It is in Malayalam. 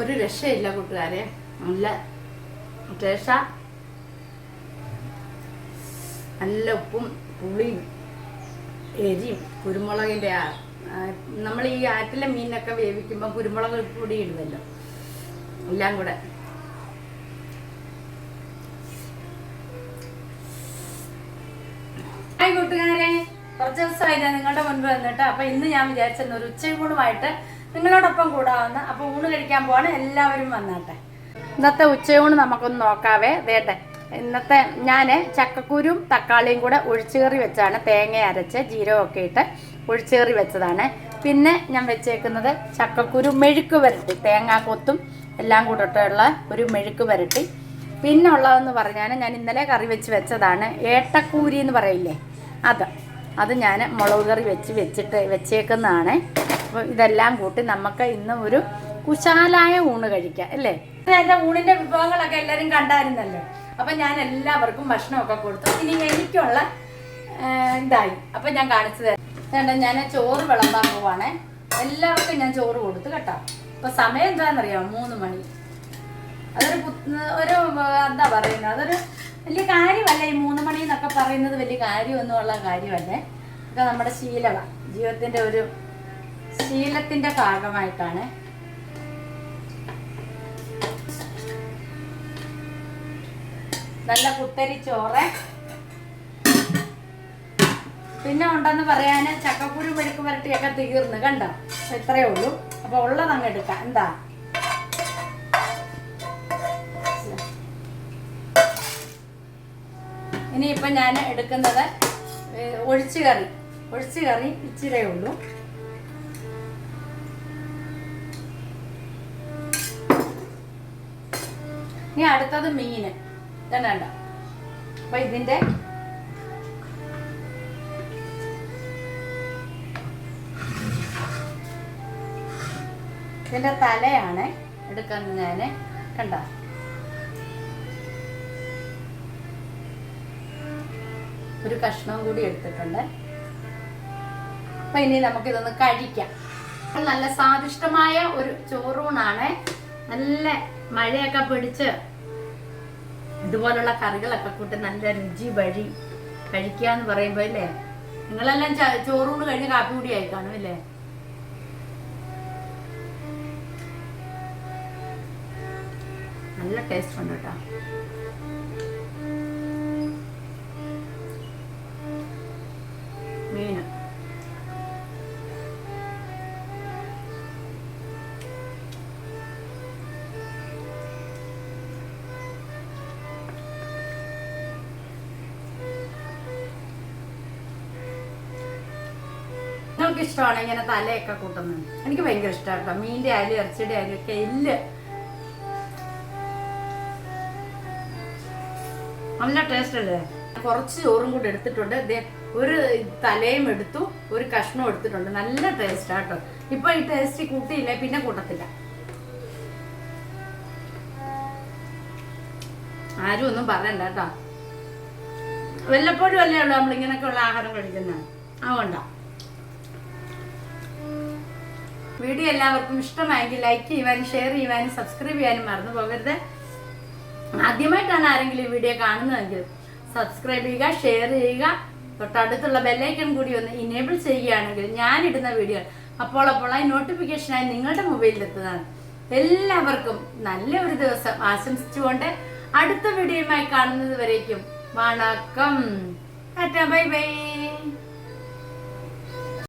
ഒരു രക്ഷയില്ല കൂട്ടുകാരെ. നല്ല ടേസ്റ്റ നല്ല ഉപ്പും പുളിയും എരിയും കുരുമുളകിന്റെ നമ്മൾ ഈ ആറ്റിലെ മീനൊക്കെ വേവിക്കുമ്പോൾ കുരുമുളക് കൂടി ഇടുമല്ലോ എല്ലാം കൂടെ. ഹായ് കൂട്ടുകാരെ. കുറച്ച് ദിവസമായി ഞാൻ നിങ്ങളുടെ മുൻപ് വന്നിട്ട്. അപ്പൊ ഇന്ന് ഞാൻ വിചാരിച്ചിരുന്നു ഒരു ഉച്ചയൂണുമായിട്ട് നിങ്ങളോടൊപ്പം കൂടാവുന്ന അപ്പൊ ഊണ് കഴിക്കാൻ പോവാണ് എല്ലാവരും വന്നാട്ടെ. ഇന്നത്തെ ഉച്ചയൂണ് നമുക്കൊന്ന് നോക്കാവേ. വേട്ടെ ഇന്നത്തെ ഞാൻ ചക്കക്കുരും തക്കാളിയും കൂടെ ഒഴിച്ചുകറി വെച്ചാണ് തേങ്ങ അരച്ച് ജീരകമൊക്കെ ഇട്ട് ഒഴിച്ചുകറി വെച്ചതാണ്. പിന്നെ ഞാൻ വെച്ചേക്കുന്നത് ചക്കക്കുരു മെഴുക്ക് വരട്ടി തേങ്ങാക്കൊത്തും എല്ലാം കൂടെട്ടുള്ള ഒരു മെഴുക്ക് വരട്ടി. പിന്നെ ഉള്ളതെന്ന് പറഞ്ഞാൽ ഞാൻ ഇന്നലെ കറി വെച്ച് വെച്ചതാണ് ഏട്ടക്കൂരി എന്ന് പറയില്ലേ? അത്. അത് ഞാൻ മുളക് കറി വെച്ച് വെച്ചിട്ട് വെച്ചേക്കുന്നതാണ്. അപ്പോൾ ഇതെല്ലാം കൂട്ടി നമുക്ക് ഇന്ന് ഒരു കുശാലായ ഊണ് കഴിക്കാം അല്ലേ? എന്റെ ഊണിന്റെ വിഭവങ്ങളൊക്കെ എല്ലാവരും കണ്ടായിരുന്നല്ലോ. അപ്പം ഞാൻ എല്ലാവർക്കും ഭക്ഷണമൊക്കെ കൊടുത്തു. ഇനി എനിക്കുള്ള ഇതായി. അപ്പം ഞാൻ കാണിച്ചു തരാം. ഞാൻ ചോറ് വിളമ്പാൻ പോവാണേ. എല്ലാവർക്കും ഞാൻ ചോറ് കൊടുത്തു കേട്ടോ. അപ്പൊ സമയം എന്താണെന്നറിയാമോ മൂന്ന് മണി. അതൊരു ഒരു എന്താ പറയുന്നത്? അതൊരു വലിയ കാര്യമല്ല. ഈ മൂന്ന് മണി എന്നൊക്കെ പറയുന്നത് വലിയ കാര്യമൊന്നുമുള്ള കാര്യമല്ലേ? ഇതൊക്കെ നമ്മുടെ ശീലമാണ് ജീവിതത്തിന്റെ ഒരു ശീലത്തിന്റെ ഭാഗമായിട്ടാണ്. നല്ല കുത്തരി ചോറ്. പിന്നെ ഉണ്ടെന്ന് പറയാന് ചക്കക്കുരു മെഴുക്ക് വരട്ടിയൊക്കെ തീർന്ന് കണ്ടോ? അപ്പൊ ഇത്രയേ ഉള്ളൂ. അപ്പൊ ഉള്ളത് അങ്ങ് എടുക്കാം. എന്താ? ഇനിയിപ്പം ഞാൻ എടുക്കുന്നത് ഒഴിച്ച് കറി. ഒഴിച്ചു കറി ഇച്ചിരേ ഉള്ളൂ. ഇനി അടുത്തത് മീന്. ഉണ്ടോ അപ്പൊ ഇതിന്റെ ഇതിന്റെ തലയാണ് എടുക്കുന്നത് ഞാൻ കണ്ട? ഒരു കഷ്ണം കൂടി എടുത്തിട്ടുണ്ട്. അപ്പൊ ഇനി നമുക്കിതൊന്ന് കഴിക്കാം. നല്ല സ്വാദിഷ്ടമായ ഒരു ചോറൂണാണ് നല്ല മഴയൊക്കെ പിടിച്ച് ഇതുപോലുള്ള കറികളൊക്കെ കൂട്ടി നല്ല രുചി വഴി കഴിക്കുക എന്ന് പറയുമ്പോ അല്ലേ നിങ്ങളെല്ലാം ചോറൂണ് കഴിഞ്ഞ് കാപ്പി കൂടിയായി കാണും അല്ലേ നല്ല ടേസ്റ്റ് ഉണ്ട് കേട്ടോ. മീൻ. നിങ്ങൾക്ക് ഇഷ്ടമാണ് ഇങ്ങനെ തലയൊക്കെ കൂട്ടുന്നത്. എനിക്ക് ഭയങ്കര ഇഷ്ടമാണ് കേട്ടോ മീന്റെ ആയാലും ഇറച്ചിയുടെ ആയാലും ഒക്കെ ഇല്ല നല്ല ടേസ്റ്റ് അല്ലേ? കുറച്ച് ചോറും കൂടി എടുത്തിട്ടുണ്ട്. ഒരു തലയും എടുത്തു ഒരു കഷ്ണവും എടുത്തിട്ടുണ്ട്. നല്ല ടേസ്റ്റ് കേട്ടോ ഇപ്പൊ ഈ ടേസ്റ്റ് കൂട്ടിയില്ല? പിന്നെ കൂട്ടത്തില്ല. ആരും ഒന്നും പറയണ്ട കേട്ടോ. വല്ലപ്പോഴും അല്ലേ ഉള്ളൂ ഉള്ള ആഹാരം കഴിക്കുന്നത്. അതുകൊണ്ടാ. വീഡിയോ എല്ലാവർക്കും ഇഷ്ടമായെങ്കിൽ ലൈക്ക് ചെയ്യുവാനും ഷെയർ ചെയ്യുവാനും സബ്സ്ക്രൈബ് ചെയ്യാനും മറന്നു പോകരുത്. ആദ്യമായിട്ടാണ് ആരെങ്കിലും ഈ വീഡിയോ കാണുന്നതെങ്കിൽ സബ്സ്ക്രൈബ് ചെയ്യുക ഷെയർ ചെയ്യുക. തൊട്ടടുത്തുള്ള ബെല്ലൈക്കൺ കൂടി ഒന്ന് ഇനേബിൾ ചെയ്യുകയാണെങ്കിൽ ഞാനിടുന്ന വീഡിയോ അപ്പോൾ അപ്പോൾ അപ്പോളായി നോട്ടിഫിക്കേഷനായി നിങ്ങളുടെ മൊബൈലിൽ എത്തുന്നതാണ്. എല്ലാവർക്കും നല്ല ഒരു ദിവസം ആശംസിച്ചുകൊണ്ട് അടുത്ത വീഡിയോയുമായി കാണുന്നത് വരേക്കും. വണക്കം. Bye bye.